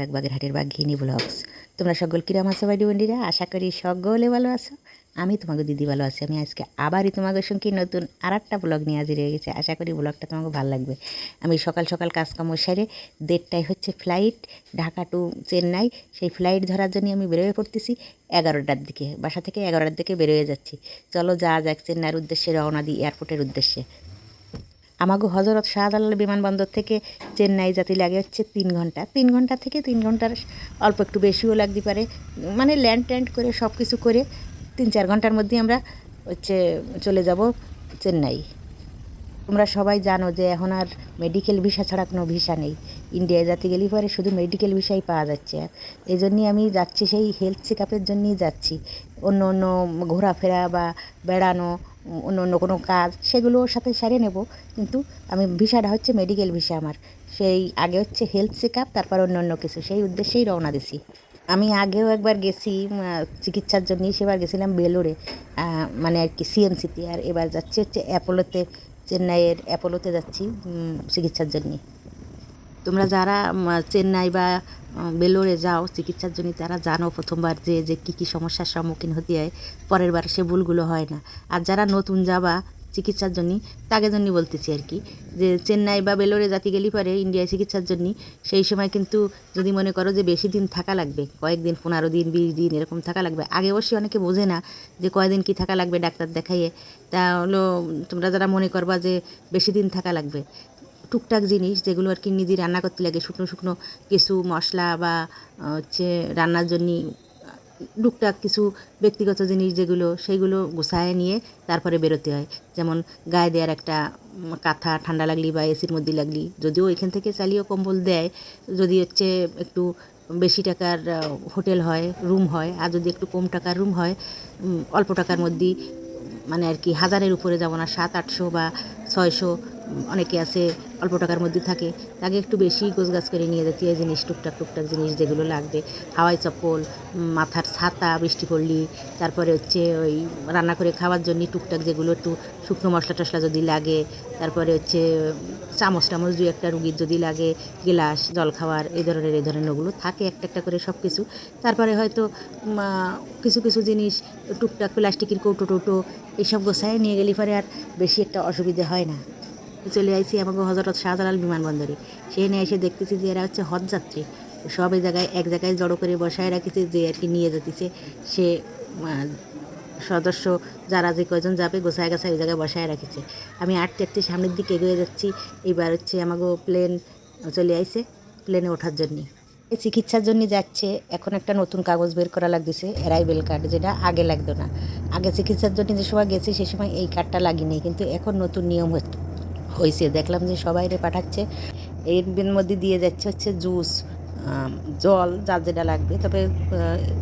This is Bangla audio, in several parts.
ব্যাক বাগেরহাটের বাঘিনী ব্লগস। তোমরা সকল কিরাম আছো বাড়ি বন্ডিরা? আশা করি সকলে ভালো আছো। আমি তোমাকে দিদি ভালো আছি। আমি আজকে আবারই তোমাদের সঙ্গে নতুন আর একটা ব্লগ নিয়ে হাজির হয়ে গেছে। আশা করি ব্লগটা তোমাকে ভালো লাগবে। আমি সকাল সকাল কাজকাম সেরে দেড়টায় হচ্ছে ফ্লাইট ঢাকা টু চেন্নাই। সেই ফ্লাইট ধরার জন্য আমি বেরোয় পড়তেছি এগারোটার দিকে। বাসা থেকে এগারোটার দিকে বেরোয় যাচ্ছি। চলো যা যাক চেন্নাইয়ের উদ্দেশ্যে, রওনা দিই এয়ারপোর্টের উদ্দেশ্যে। আমাকে হজরত শাহজালাল বিমানবন্দর থেকে চেন্নাই যাতে লাগে হচ্ছে তিন ঘণ্টা। তিন ঘণ্টা থেকে তিন ঘণ্টার অল্প একটু বেশিও লাগতে পারে। মানে ল্যান্ড ট্যান্ড করে সব কিছু করে তিন চার ঘণ্টার মধ্যে আমরা হচ্ছে চলে যাব চেন্নাই। তোমরা সবাই জানো যে এখন আর মেডিকেল ভিসা ছাড়া কোনো ভিসা নেই। ইন্ডিয়ায় যাতে গেলে পরে শুধু মেডিকেল ভিসাই পাওয়া যাচ্ছে। আর এই জন্যই আমি যাচ্ছি, সেই হেলথ চেক আপের জন্যই যাচ্ছি। অন্য অন্য ঘোরাফেরা বা বেড়ানো, অন্য অন্য কোনো কাজ, সেগুলোর সাথে সারিয়ে নেব। কিন্তু আমি ভিসাটা হচ্ছে মেডিকেল ভিসা আমার। সেই আগে হচ্ছে হেলথ চেক আপ তারপর অন্য অন্য কিছু। সেই উদ্দেশ্যেই রওনা দিছি। আমি আগেও একবার গেছি চিকিৎসার জন্যই সেবার গেছিলাম বেলোরে মানে আর কি সিএমসিতে আর এবার যাচ্ছি হচ্ছে অ্যাপোলোতে চেন্নাইয়ের অ্যাপোলোতে যাচ্ছি চিকিৎসার জন্যে। তোমরা যারা চেন্নাই বা বেলোরে যাও, চিকিৎসার জন্য তারা জানো প্রথমবার যে যে কী কী সমস্যার সম্মুখীন হতে হয়, পরের বার সে ভুলগুলো হয় না। আর যারা নতুন যাবা চিকিৎসার জন্য তাকে জন্য বলতেছি আর কি, যে চেন্নাই বা বেলোরে জাতি গেলি পরে ইন্ডিয়ায় চিকিৎসার জন্য সেই সময় কিন্তু যদি মনে করো যে বেশি দিন থাকা লাগবে, কয়েকদিন, পনেরো দিন, বিশ দিন এরকম থাকা লাগবে, আগে অবশ্যই অনেকে বোঝে না যে কয়দিন কি থাকা লাগবে ডাক্তার দেখাইয়ে, তা হলো তোমরা যারা মনে করবা যে বেশি দিন থাকা লাগবে, টুকটাক জিনিস যেগুলো আর কি নিজে রান্না করতে লাগে, শুকনো শুকনো কিছু মশলা বা হচ্ছে রান্নার জন্য টুকটাক কিছু ব্যক্তিগত জিনিস যেগুলো সেইগুলো গুছায় নিয়ে তারপরে বেরোতে হয়। যেমন গায়ে দেওয়ার একটা কাঁথা ঠান্ডা লাগলি বা এসির মধ্যে লাগলি, যদিও এখান থেকে চালিয়েও কম্বল দেয়, যদি হচ্ছে একটু বেশি টাকার হোটেল হয়, রুম হয়, আর যদি একটু কম টাকার রুম হয় অল্প টাকার মধ্যেই মানে আর কি হাজারের উপরে যাব না সাত আটশো বা ছয়শো অনেকে আছে অল্প টাকার মধ্যে থাকে। তাকে একটু বেশি গোছগাছ করে নিয়ে যেতে হয়, জিনিস, টুকটাক টুকটাক জিনিস যেগুলো লাগবে। হাওয়াই চপ্পল মাথার ছাতা বৃষ্টি পড়লি তারপরে হচ্ছে ওই রান্না করে খাওয়ার জন্য টুকটাক যেগুলো একটু শুকনো মশলা টশলা যদি লাগে, তারপরে হচ্ছে চামচ টামচ দুই একটা রুগীর যদি লাগে, গ্লাস জল খাওয়ার এই ধরনের এই ধরনের ওগুলো থাকে একটা একটা করে সব কিছু তারপরে হয়তো কিছু কিছু জিনিস টুকটাক প্লাস্টিকের কৌটো টৌটো এইসব গোছায় নিয়ে গেলে পরে আর বেশি একটা অসুবিধে হয় না। চলে আইসি আমাকে হজরত শাহজালাল বিমানবন্দরে। সেখানে এসে দেখতেছি যে এরা হচ্ছে হজ যাত্রী। সব জায়গায় এক জায়গায় জড়ো করে বসায় রাখিছে, যে আর কি নিয়ে যেতেছে সে সদস্য যারা যে কয়জন যাবে গোছায় গাছায় ওই জায়গায় বসায় রাখিছে। আমি আটতে আটতে সামনের দিকে এগিয়ে যাচ্ছি। এইবার হচ্ছে আমাকে প্লেন চলে আইছে প্লেনে ওঠার জন্যে। এই চিকিৎসার জন্য যাচ্ছে, এখন একটা নতুন কাগজ বের করা লাগতেছে অ্যারাইভেল কার্ড যেটা আগে লাগতো না। আগে চিকিৎসার জন্য যে সময় গেছি, সে সময় এই কার্ডটা লাগিনি কিন্তু এখন নতুন নিয়ম হচ্ছে। হয়েছে দেখলাম যে সবাই রে পাঠাচ্ছে। এর মধ্যে দিয়ে যাচ্ছে হচ্ছে জুস জল, যার যেটা লাগবে। তবে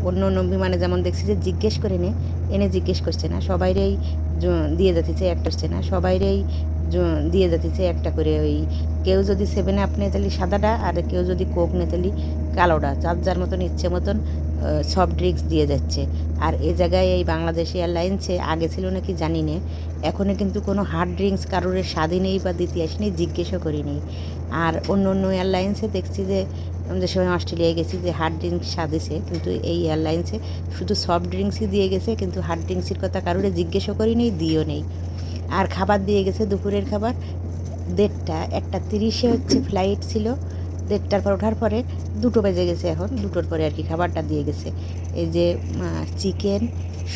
অন্য অন্য বিমানে যেমন দেখছি যে জিজ্ঞেস করে নে, এনে জিজ্ঞেস করছে না। সবাইরেই দিয়ে যাচ্ছে একটা করছে না। সবাইরেই দিয়ে যাচ্ছে একটা করে ওই কেউ যদি সেভেন আপ নিয়ে তাহলে সাদাটা আর কেউ যদি কোক নিয়ে তাহলে কালোটা। যার যার মতন ইচ্ছে মতন সফট ড্রিঙ্কস দিয়ে যাচ্ছে। আর এ জায়গায় এই বাংলাদেশ এয়ারলাইন্সে আগে ছিল নাকি জানি না এখনও কিন্তু কোনো হার্ড ড্রিঙ্কস কারোর স্বাদই নেই বা দিতে আসেনি জিজ্ঞেসও করিনি। আর অন্য অন্য এয়ারলাইন্সে দেখছি যে আমি যে সময় অস্ট্রেলিয়ায় গেছি যে হার্ড ড্রিঙ্কস স্বাদিছে কিন্তু এই এয়ারলাইন্সে শুধু সফট ড্রিঙ্কসই দিয়ে গেছে, কিন্তু হার্ড ড্রিঙ্কসের কথা কারোরে জিজ্ঞেসও করিনি, দিও নেই। আর খাবার দিয়ে গেছে দুপুরের খাবার, দেড়টা, একটা তিরিশে হচ্ছে ফ্লাইট ছিল। দেড়টার পর ওঠার পরে দুটো বেজে গেছে এখন, দুটোর পরে আর কি খাবারটা দিয়ে গেছে। এই যে চিকেন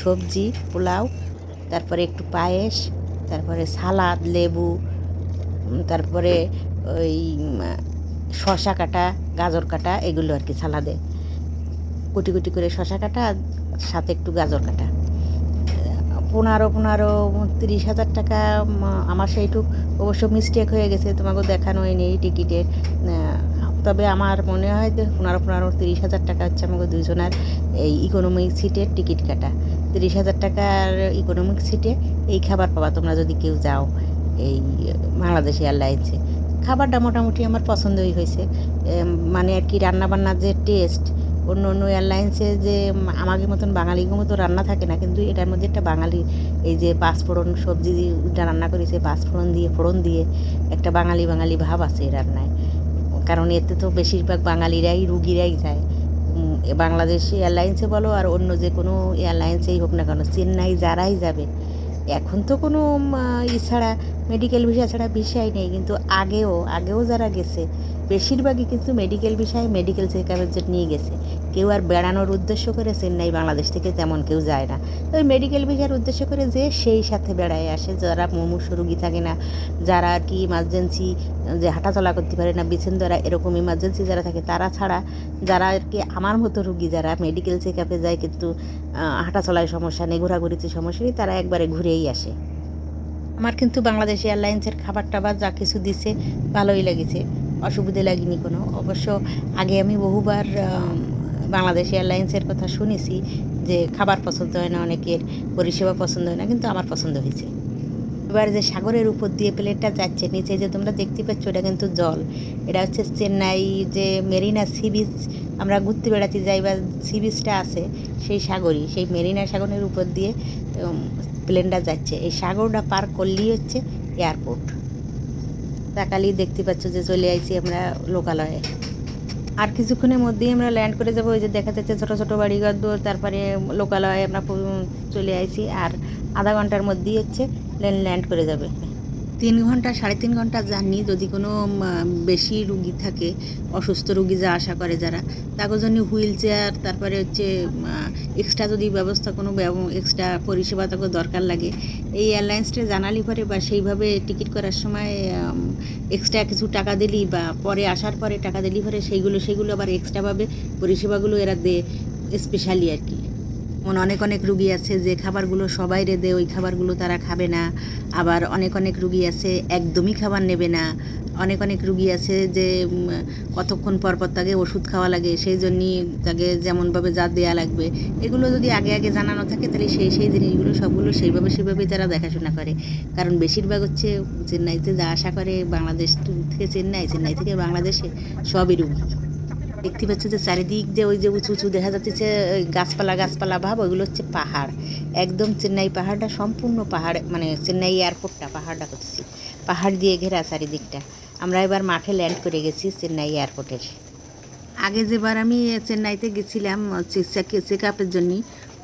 সবজি, পোলাও, তারপরে একটু পায়েস, তারপরে সালাদ, লেবু তারপরে ওই শশা কাটা, গাজর কাটা, এগুলো আর কি সালাদে। কুটি কুটি করে শশা কাটা সাথে একটু গাজর কাটা। পনেরো পনেরো, তিরিশ হাজার টাকা আমার সেইটুক অবশ্য মিস্টেক হয়ে গেছে তোমাকে দেখানো হয়নি টিকিটে তবে আমার মনে হয় যে পনেরো পনেরো তিরিশ হাজার টাকা হচ্ছে আমাকে দুজনের এই ইকোনমিক সিটের টিকিট কাটা। তিরিশ হাজার টাকার ইকোনমিক সিটে এই খাবার পাবা তোমরা যদি কেউ যাও এই বাংলাদেশ এয়ারলাইন্সে খাবারটা মোটামুটি আমার পছন্দই হয়েছে। মানে আর কি রান্নাবান্নার যে টেস্ট অন্য অন্য এয়ারলাইন্সে যে আমাদের মতন বাঙালির মতো রান্না থাকে না, কিন্তু এটার মধ্যে একটা বাঙালি এই যে পাঁচফোড়ন সবজি রান্না করেছে পাঁচফোড়ন দিয়ে, ফোড়ন দিয়ে একটা বাঙালি বাঙালি ভাব আছে এই রান্নায়। কারণ এতে তো বেশিরভাগ বাঙালিরাই, রুগীরাই যায়। বাংলাদেশ এয়ারলাইন্সে বলো আর অন্য যে কোনো এয়ারলাইন্সেই হোক না কেন, চেন্নাই যারাই যাবে, এখন তো কোনো ই ছাড়া মেডিকেল ভিসা ছাড়া ভিসাই নেই। কিন্তু আগেও আগেও যারা গেছে বেশিরভাগই কিন্তু মেডিকেল ভিসায় মেডিকেল চেক আপের জন্য নিয়ে গেছে। কেউ আর বেড়ানোর উদ্দেশ্য করে চেন্নাই বাংলাদেশ থেকে তেমন কেউ যায় না। তো ওই মেডিকেল ভিসার উদ্দেশ্য করে যে সেই সাথে বেড়ায় আসে, যারা মুমূর্ষ রুগী থাকে না, যারা আর কি ইমার্জেন্সি যে হাঁটাচলা করতে পারে না বিছেন দ্বারা এরকম ইমার্জেন্সি যারা থাকে, তারা ছাড়া যারা আর কি আমার মতো রুগী যারা মেডিকেল চেক আপে যায় কিন্তু হাঁটাচলায় সমস্যা নেই, ঘোরাঘুরিতে সমস্যা নেই, তারা একবারে ঘুরেই আসে। আমার কিন্তু বাংলাদেশ এয়ারলাইন্সের খাবার টাবার যা কিছু দিছে, ভালোই লেগেছে। অসুবিধে লাগেনি কোনো। অবশ্য আগে আমি বহুবার বাংলাদেশ এয়ারলাইন্সের কথা শুনেছি যে খাবার পছন্দ হয় না, অনেকের পরিষেবা পছন্দ হয় না, কিন্তু আমার পছন্দ হয়েছে। এবার যে সাগরের উপর দিয়ে প্লেনটা যাচ্ছে, নিচে যে তোমরা দেখতে পাচ্ছ এটা কিন্তু জল। এটা হচ্ছে চেন্নাই যে মেরিনা সি বিচ, আমরা ঘুরতে বেড়াতে যাই বা সি বিচটা আছে, সেই সাগরই, সেই মেরিনা সাগরের উপর দিয়ে প্লেনটা যাচ্ছে। এই সাগরটা পার করলেই হচ্ছে এয়ারপোর্ট। তাকালেই দেখতে পাচ্ছ যে চলে আইছি আমরা লোকালয়ে। আর কিছুক্ষণের মধ্যেই আমরা ল্যান্ড করে যাব, ওই যে দেখা যাচ্ছে ছোটো ছোটো বাড়িঘর দূর তারপরে লোকালয়ে আমরা চলে আইছি। আর আধা ঘণ্টার মধ্যেই হচ্ছে ল্যান্ড ল্যান্ড করে যাবে। তিন ঘণ্টা, সাড়ে তিন ঘণ্টা জার্নি যদি কোনো বেশি রুগী থাকে, অসুস্থ রুগী যা আশা করে যারা তাদের জন্য হুইল চেয়ার, তারপরে হচ্ছে এক্সট্রা যদি ব্যবস্থা, কোনো এক্সট্রা পরিষেবা তাকে দরকার লাগে, এই এয়ারলাইন্সটা জানালি পরে বা সেইভাবে টিকিট করার সময় এক্সট্রা কিছু টাকা দিলি বা পরে আসার পরে টাকা দিলি পরে সেইগুলো, সেগুলো আবার এক্সট্রাভাবে পরিষেবাগুলো এরা দেয় স্পেশালি আর কি। এমন অনেক অনেক রুগী আছে, যে খাবারগুলো সবাই রে দেয়, ওই খাবারগুলো তারা খাবে না। আবার অনেক অনেক রুগী আছে, একদমই খাবার নেবে না। অনেক অনেক রুগী আছে যে কতক্ষণ পর পর তাকে ওষুধ খাওয়া লাগে, সেই জন্যই তাকে যেমনভাবে যা দেয়া লাগবে। এগুলো যদি আগে আগে জানানো থাকে, তাহলে সেই সেই জিনিসগুলো সবগুলো সেইভাবে, সেইভাবেই তারা দেখাশোনা করে। কারণ বেশিরভাগ হচ্ছে চেন্নাইতে যা আশা করে, বাংলাদেশ থেকে চেন্নাই চেন্নাই থেকে বাংলাদেশে সবই রুগী। দেখতে পাচ্ছ যে চারিদিক যে ওই যে উঁচু উঁচু দেখা যাচ্ছে গাছপালা গাছপালা, ভাব, ওইগুলো হচ্ছে পাহাড়। একদম চেন্নাই পাহাড়টা, সম্পূর্ণ পাহাড় মানে চেন্নাই এয়ারপোর্টটা, পাহাড়টা করতেছি। পাহাড় দিয়ে ঘেরা চারিদিকটা। আমরা এবার মাঠে ল্যান্ড করে গেছি চেন্নাই এয়ারপোর্টের। আগে যেবার আমি চেন্নাইতে গেছিলাম চেক আপের জন্য,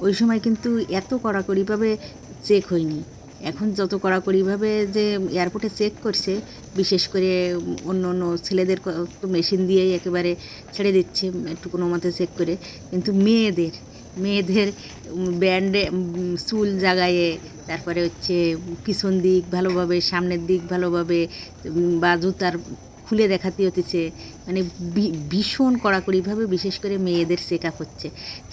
ওই সময় কিন্তু এত কড়াকড়িভাবে চেক হয়নি। এখন যত কড়াকড়িভাবে যে এয়ারপোর্টে চেক করছে বিশেষ করে অন্য অন্য ছেলেদের তো মেশিন দিয়েই একেবারে ছেড়ে দিচ্ছে একটু কোনো মতে চেক করে। কিন্তু মেয়েদের মেয়েদের ব্যান্ডে চুল জাগায়ে, তারপরে হচ্ছে পিছন দিক ভালোভাবে, সামনের দিক ভালোভাবে বা জুতার খুলে দেখাতে হতেছে। মানে ভীষণ কড়াকড়িভাবে বিশেষ করে মেয়েদের চেক আপ হচ্ছে।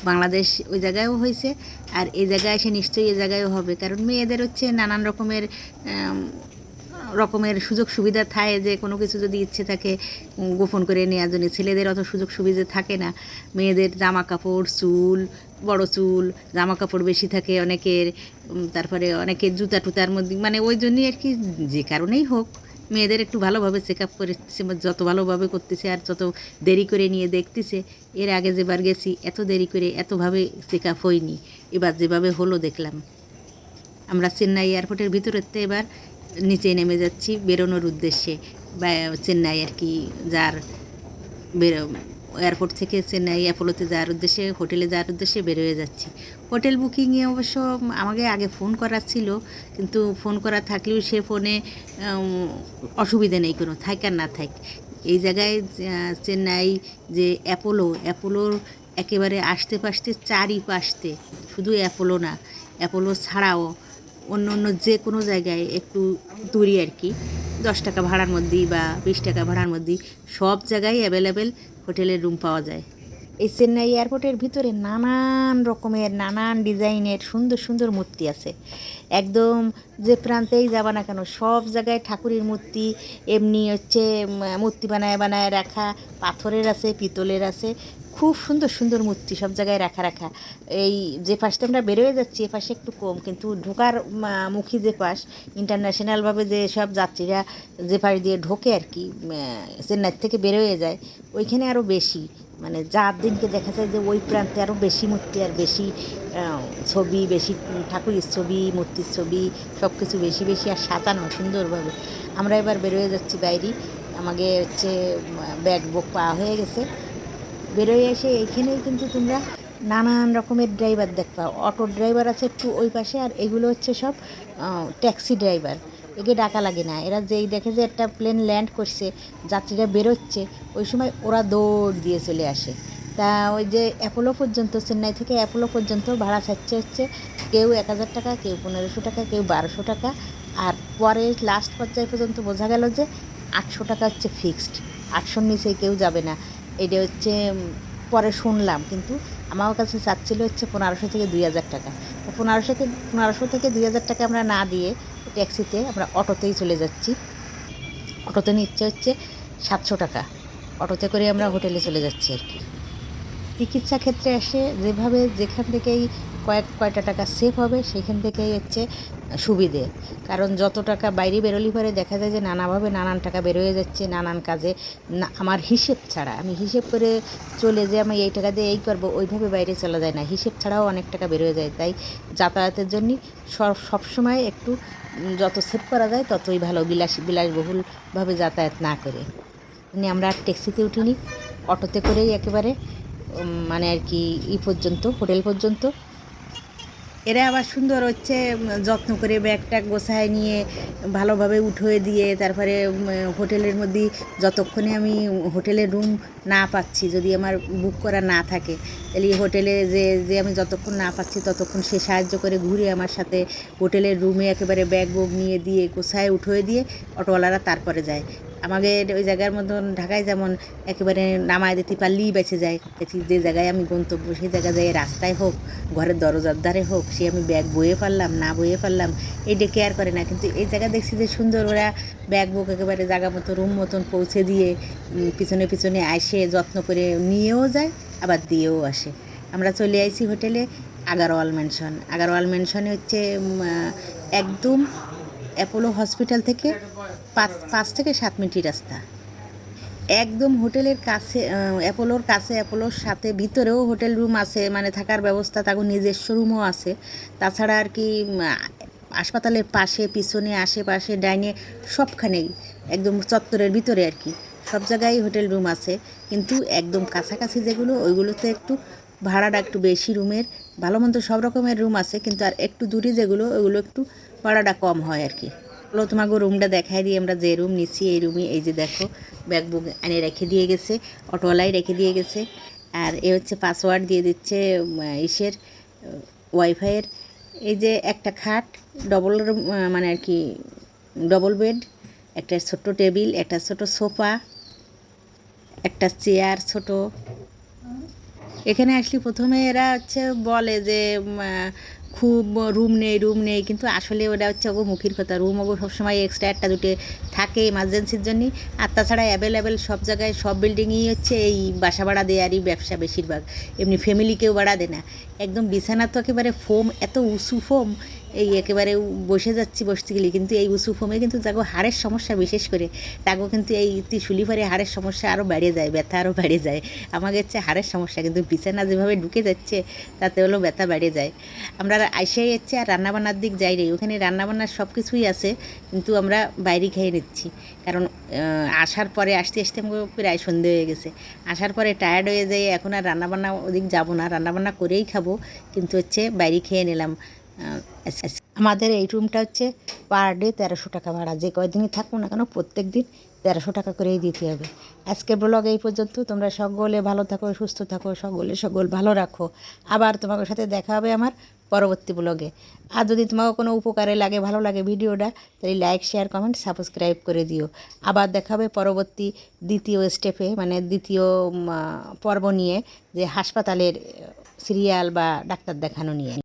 বাংলাদেশ ওই জায়গায়ও হয়েছে, আর এই জায়গায় এসে নিশ্চয়ই এ জায়গায়ও হবে। কারণ মেয়েদের হচ্ছে নানান রকমের রকমের সুযোগ সুবিধা থাকে যে কোনো কিছু যদি ইচ্ছে থাকে গোপন করে নেওয়ার জন্য। ছেলেদের অত সুযোগ সুবিধা থাকে না। মেয়েদের জামা কাপড় চুল, বড় চুল জামা কাপড় বেশি থাকে অনেকের তারপরে অনেকের জুতা টুতার মধ্যে মানে ওই জন্যই আর কি যে কারণেই হোক। মেয়েদের একটু ভালোভাবে চেক আপ করতেছে বা যত ভালোভাবে করতেছে আর যত দেরি করে নিয়ে দেখতেছে, এর আগে যেবার গেছি, এত দেরি করে এতভাবে চেক আপ হয়নি। এবার যেভাবে হলো দেখলাম। আমরা চেন্নাই এয়ারপোর্টের ভিতরেতে এবার নিচে নেমে যাচ্ছি, বেরোনোর উদ্দেশ্যে। বা, চেন্নাই আর কি যার বেরো এয়ারপোর্ট থেকে চেন্নাই অ্যাপোলোতে যাওয়ার উদ্দেশ্যে, হোটেলে যাওয়ার উদ্দেশ্যে বেরোয় যাচ্ছি। হোটেল বুকিংয়ে অবশ্য আমাকে আগে ফোন করা ছিল, কিন্তু ফোন করা থাকলেও সে ফোনে অসুবিধা নেই কোনো, থাক আর না থাক। এই জায়গায় চেন্নাই যে অ্যাপোলো অ্যাপোলোর একেবারে আস্তে পাশতে চারিপাশতে শুধু অ্যাপোলো না, অ্যাপোলো ছাড়াও অন্য অন্য যে কোনো জায়গায় একটু দূরে আর কি, দশ টাকা ভাড়ার মধ্যেই বা বিশ টাকা ভাড়ার মধ্যেই সব জায়গায় অ্যাভেলেবেল হোটেলের রুম পাওয়া যায়। এই চেন্নাই এয়ারপোর্টের ভিতরে নানান রকমের, নানান ডিজাইনের সুন্দর সুন্দর মূর্তি আছে। একদম যে প্রান্তেই যাবা না কেন, সব জায়গায় ঠাকুরের মূর্তি, এমনি হচ্ছে মূর্তি বানায় বানায় রাখা, পাথরের আছে, পিতলের আছে, খুব সুন্দর সুন্দর মূর্তি সব জায়গায় রাখা রাখা। এই যে পাশটা আমরা বেরোয় যাচ্ছি, এ পাশে একটু কম, কিন্তু ঢোকার মুখী যে পাশ ইন্টারন্যাশনালভাবে যে সব যাত্রীরা যে পাশ দিয়ে ঢোকে আর কি চেন্নাই থেকে বেরোয় যায়, ওইখানে আরও বেশি। মানে যার দিনকে দেখা যায় যে ওই প্রান্তে আরও বেশি মূর্তি আর বেশি ছবি, বেশি ঠাকুরের ছবি, মূর্তির ছবি সব কিছু বেশি বেশি আর সাজানো সুন্দরভাবে। আমরা এবার বেরোয় যাচ্ছি বাইরে। আমাকে হচ্ছে ব্যাগ বুক পাওয়া হয়ে গেছে। বেরোয় এসে এইখানেই কিন্তু তোমরা নানান রকমের ড্রাইভার দেখবা অটো ড্রাইভার আছে একটু ওই পাশে আর এগুলো হচ্ছে সব ট্যাক্সি ড্রাইভার একে ডাকা লাগে না। এরা যেই দেখে যে একটা প্লেন ল্যান্ড করছে, যাত্রীরা বেরোচ্ছে, ওই সময় ওরা দৌড় দিয়ে চলে আসে। তা ওই যে অ্যাপোলো পর্যন্ত, চেন্নাই থেকে অ্যাপোলো পর্যন্ত ভাড়া ছাড়ছে হচ্ছে কেউ এক হাজার টাকা, কেউ পনেরোশো টাকা, কেউ বারোশো টাকা। আর পরে লাস্ট পর্যায়ে পর্যন্ত বোঝা গেল যে আটশো টাকা হচ্ছে ফিক্সড আটশোর নিচে কেউ যাবে না। এটা হচ্ছে পরে শুনলাম। কিন্তু আমার কাছে চাচ্ছিল হচ্ছে পনেরোশো থেকে দুই হাজার টাকা। তো পনেরোশো থেকে পনেরোশো থেকে দুই হাজার টাকা আমরা না দিয়ে ট্যাক্সিতে আমরা অটোতেই চলে যাচ্ছি। অটোতে নিচ্ছে হচ্ছে সাতশো টাকা। অটোতে করে আমরা হোটেলে চলে যাচ্ছি আর কি। চিকিৎসা ক্ষেত্রে এসে যেভাবে যেখান থেকেই কয়েক, কয়টা টাকা সেভ হবে, সেখান থেকেই হচ্ছে সুবিধে। কারণ যত টাকা বাইরে বেরোলি পরে দেখা যায় যে নানাভাবে নানান টাকা বেরোয় যাচ্ছে, নানান কাজে। না, আমার হিসেব ছাড়া, আমি হিসেব করে চলে যে আমি এই টাকা দিয়ে এই করব, ওইভাবে বাইরে চলা যায় না। হিসেব ছাড়াও অনেক টাকা বেরোয় যায়। তাই যাতায়াতের জন্য সব, সবসময় একটু যত সেভ করা যায়, ততই ভালো বিলাস বিলাসবহুলভাবে যাতায়াত না করে। এমনি আমরা আর ট্যাক্সিতে উঠিনি, অটোতে করেই একেবারে মানে আর কি ই পর্যন্ত, হোটেল পর্যন্ত। এরা আবার সুন্দর হচ্ছে যত্ন করে ব্যাগটা গোছায় নিয়ে ভালোভাবে উঠোয়ে দিয়ে তারপরে হোটেলের মধ্যে যতক্ষণে আমি হোটেলের রুম না পাচ্ছি, যদি আমার বুক করা না থাকে, তাহলে হোটেলে যে যে আমি যতক্ষণ না পাচ্ছি ততক্ষণ সে সাহায্য করে ঘুরে আমার সাথে হোটেলের রুমে একেবারে ব্যাগ বুক নিয়ে দিয়ে গোছায় উঠোয়ে দিয়ে অটোওয়ালারা তারপরে যায়। আমাদের ওই জায়গার মতন ঢাকায় যেমন একেবারে নামায় দিতে পারলেই বেঁচে যায়। দেখি যে জায়গায় আমি গন্তব্য, সেই জায়গায় যাই, রাস্তায় হোক, ঘরের দরজার ধারে হোক, সে আমি ব্যাগ বয়ে পারলাম না বয়ে পারলাম এইটা কেয়ার করে না। কিন্তু এই জায়গা দেখছি যে সুন্দর, ওরা ব্যাগ বুক একেবারে জায়গা মতো রুম মতন পৌঁছে দিয়ে পিছনে পিছনে আসে, যত্ন করে নিয়েও যায়, আবার দিয়েও আসে। আমরা চলে আইছি হোটেলে আগারওয়াল ম্যানশন আগারওয়াল ম্যানশনে হচ্ছে একদম অ্যাপোলো হসপিটাল থেকে পাঁচ পাঁচ থেকে সাত মিনিটের রাস্তা। একদম হোটেলের কাছে অ্যাপোলোর কাছে, অ্যাপোলোর সাথে ভিতরেও হোটেল রুম আছে মানে থাকার ব্যবস্থা তাকে নিজস্ব রুমও আছে। তাছাড়া আর কি হাসপাতালের পাশে, পিছনে, আশেপাশে, ডাইনে, সবখানেই, একদম চত্বরের ভিতরে আর কি, সব জায়গায় হোটেল রুম আছে। কিন্তু একদম কাছাকাছি যেগুলো, ওইগুলোতে একটু ভাড়াটা একটু বেশি রুমের, ভালো মন্দ সব রকমের রুম আছে, কিন্তু আর একটু দূরে যেগুলো, ওগুলো একটু ভাড়াটা কম হয় আর কি। হলো তোমাকে রুমটা দেখাই দিই, আমরা যে রুম নিচ্ছি, এই রুমে এই যে দেখো ব্যাগ বুক এনে রেখে দিয়ে গেছে অটোওয়ালাই রেখে দিয়ে গেছে, আর এ হচ্ছে পাসওয়ার্ড দিয়ে দিচ্ছে ইসের ওয়াইফাইয়ের এই যে একটা খাট ডবল মানে আর কি ডবল বেড একটা ছোট্ট টেবিল একটা ছোট সোফা একটা চেয়ার ছোট। এখানে আসলে প্রথমে এরা হচ্ছে বলে যে খুব রুম নেই রুম নেই, কিন্তু আসলে ওটা হচ্ছে ওগো মুখির কথা। রুম ওগো সবসময় এক্সট্রা একটা দুটো থাকে এমার্জেন্সির জন্য। আর তাছাড়া অ্যাভেলেবেল সব জায়গায় সব বিল্ডিংই হচ্ছে এই বাসা ভাড়া দেয়ারই ব্যবসা বেশিরভাগ। এমনি ফ্যামিলিকেও ভাড়া দেয় না। একদম বিছানা তো একেবারে ফোম এত উঁচু ফোম এই একেবারে বসে যাচ্ছি, বসতে গেলে কিন্তু এই উঁচু ফোমে কিন্তু তাকে হাড়ের সমস্যা বিশেষ করে। তাকেও কিন্তু এই ত্রিশুলি পারে হাড়ের সমস্যা আরও বেড়ে যায়, ব্যথা আরও বেড়ে যায়। আমাকে হচ্ছে হাড়ের সমস্যা, কিন্তু বিছানা যেভাবে ঢুকে যাচ্ছে, তাতে হলো ব্যথা বেড়ে যায়। আমরা আইসাই যাচ্ছি আর রান্নাবান্নার দিক যাই রে ওখানে রান্নাবান্নার সব কিছুই আছে, কিন্তু আমরা বাইরে খেয়ে নিচ্ছি। কারণ আসার পরে আসতে আসতে আমাকে প্রায় সন্ধে হয়ে গেছে। আসার পরে টায়ার্ড হয়ে যাই, এখন আর রান্নাবান্না ওদিক যাব না। রান্নাবান্না করেই খাব, কিন্তু হচ্ছে বাইরে খেয়ে নিলাম। আমাদের এই রুমটা হচ্ছে পার ডে তেরোশো টাকা ভাড়া। যে কয়দিনই থাকব না কেন, প্রত্যেক দিন তেরোশো টাকা করেই দিতে হবে। আজকের ব্লগ এই পর্যন্ত। তোমরা সকলে ভালো থাকো, সুস্থ থাকো, সকলে সকল ভালো রাখো। আবার তোমাদের সাথে দেখা হবে আমার পরবর্তী ব্লগে। আর যদি তোমাকে কোনো উপকারে লাগে, ভালো লাগে ভিডিওটা, তাহলে লাইক, শেয়ার, কমেন্ট, সাবস্ক্রাইব করে দিও। আবার দেখা হবে পরবর্তী দ্বিতীয় স্টেপে মানে দ্বিতীয় পর্ব নিয়ে, যে হাসপাতালের সিরিয়াল বা ডাক্তার দেখানো নিয়ে।